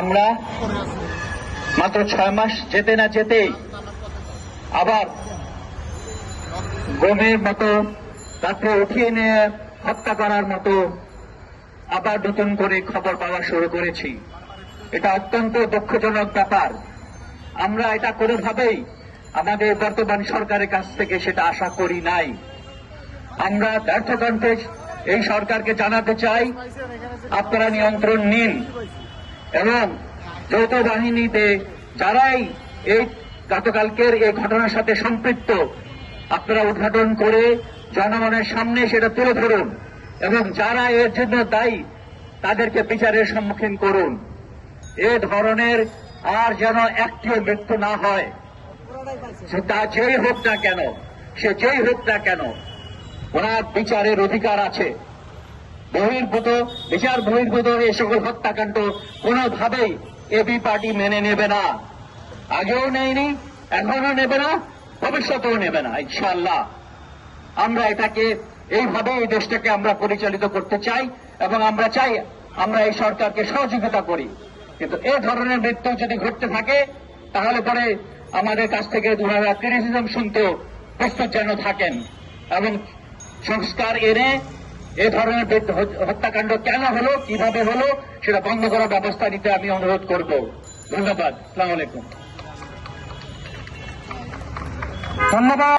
আমরা মাত্র ছয় মাস যেতে না যেতেই আবার গমের মতো তাকে উঠিয়ে নিয়ে হত্যা করার মতো আবার নতুন করে খবর পাওয়া শুরু করেছি। এটা অত্যন্ত দুঃখজনক ব্যাপার। আমরা এটা কোনোভাবেই আমাদের বর্তমান সরকারের কাছ থেকে সেটা আশা করি নাই। আমরা ব্যর্থকণ্ঠে এই সরকারকে জানাতে চাই, আপনারা নিয়ন্ত্রণ নিন। এবং যৌথ বাহিনীতে যারাই এই গতকালকের এই ঘটনার সাথে সম্পৃক্ত, আপনারা উদ্ঘাটন করে জনগণের সামনে সেটা তুলে ধরুন এবং যারা এর জন্য দায়ী, তাদেরকে বিচারের সম্মুখীন করুন। এ ধরনের আর যেন একটিও মৃত্যু না হয়। তা যেই হোক না কেন, সে যেই হোক না কেন, ওনার বিচারের অধিকার আছে। বহির্ভূত বিচার বহির্ভূত এই সকল হত্যাকাণ্ড কোনোভাবেই এবি পার্টি মেনে নেবে না। আগেও নেয়নি এখনও নেবে না, ভবিষ্যতেও নেবে না, ইনশাআল্লাহ। আমরা এটাকে এইভাবে এই দেশটাকে আমরা পরিচালিত করতে চাই এবং আমরা চাই আমরা এই সরকারকে সহযোগিতা করি। কিন্তু এই ধরনের মৃত্যু যদি ঘটতে থাকে, তাহলে পরে আমাদের কাছ থেকে দুহাজার ক্রিটিসিজম শুনতেও প্রস্তুত যেন থাকেন এবং সংস্কার এনে এ ধরনের হত্যাকাণ্ড কেন হলো, কীভাবে হলো, সেটা বন্ধ করার ব্যবস্থা নিতে আমি অনুরোধ করব। ধন্যবাদ। সালাম আলাইকুম। ধন্যবাদ।